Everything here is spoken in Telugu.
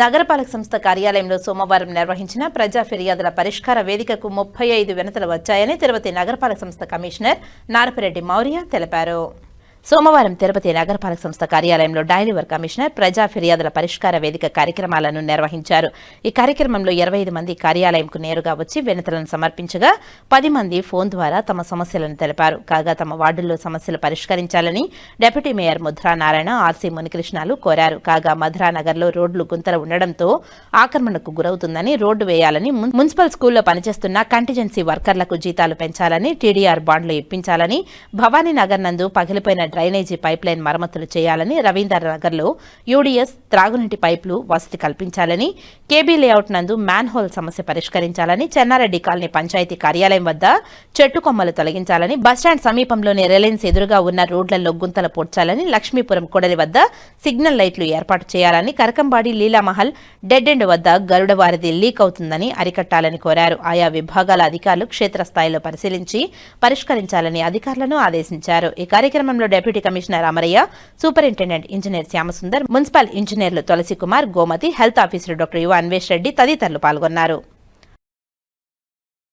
నగరపాలక సంస్థ కార్యాలయంలో సోమవారం నిర్వహించిన ప్రజా ఫిర్యాదుల పరిష్కార వేదికకు ముప్పై ఐదు వినతులు వచ్చాయని తిరుపతి నగరపాలక సంస్థ కమిషనర్ నారపిరెడ్డి మౌర్య తెలిపారు. సోమవారం తిరుపతి నగరపాలక సంస్థ కార్యాలయంలో డైలీవర్ కమిషనర్ ప్రజా ఫిర్యాదుల పరిష్కార వేదిక కార్యక్రమాలను నిర్వహించారు. ఈ కార్యక్రమంలో ఇరవై ఐదు మంది కార్యాలయంకు నేరుగా వచ్చి వినతులను సమర్పించగా పది మంది ఫోన్ ద్వారా తమ సమస్యలను తెలిపారు. కాగా తమ వార్డుల్లో సమస్యలు పరిష్కరించాలని deputy mayor Mudra Narayana RC మునికృష్ణాలు కోరారు. కాగా మధురానగర్లో రోడ్లు గుంతలు ఉండడంతో ఆక్రమణకు గురవుతుందని రోడ్డు వేయాలని మున్సిపల్ స్కూల్లో పనిచేస్తున్న కంటిజెన్సీ వర్కర్లకు జీతాలు పెంచాలని టీడీఆర్ బాండ్లు ఇప్పించాలని భవానీనగర్ నందు పగిలిపోయిన డ్రైనేజీ పైప్ లైన్ మరమ్మతులు చేయాలని రవీందర్ నగర్లో యూడీఎస్ త్రాగునీటి పైపులు వసతి కల్పించాలని కేబీ లేఅవుట్ నందు మ్యాన్ హోల్ సమస్య పరిష్కరించాలని చెన్నారెడ్డి కాలనీ పంచాయతీ కార్యాలయం వద్ద చెట్టు కొమ్మలు తొలగించాలని బస్టాండ్ సమీపంలోని రిలయన్స్ ఎదురుగా ఉన్న రోడ్లలో గుంతలు పూడ్చాలని లక్ష్మీపురం కొడలి వద్ద సిగ్నల్ లైట్లు ఏర్పాటు చేయాలని కరకంబాడి లీలామహల్ డెడ్ ఎండ్ వద్ద గరుడ వారిది లీక్ అవుతుందని అరికట్టాలని కోరారు. ఆయా విభాగాల అధికారులు క్షేత్రస్థాయిలో పరిశీలించి పరిష్కరించాలని అధికారులను ఆదేశించారు. ఈ కార్యక్రమంలో deputy commissioner Amarayya superintendent engineer Shyamasundar municipal ఇంజనీర్లు Tulasi Kumar Gomathi health officer doctor Yuva Anvesh Reddy తదితరులు పాల్గొన్నారు.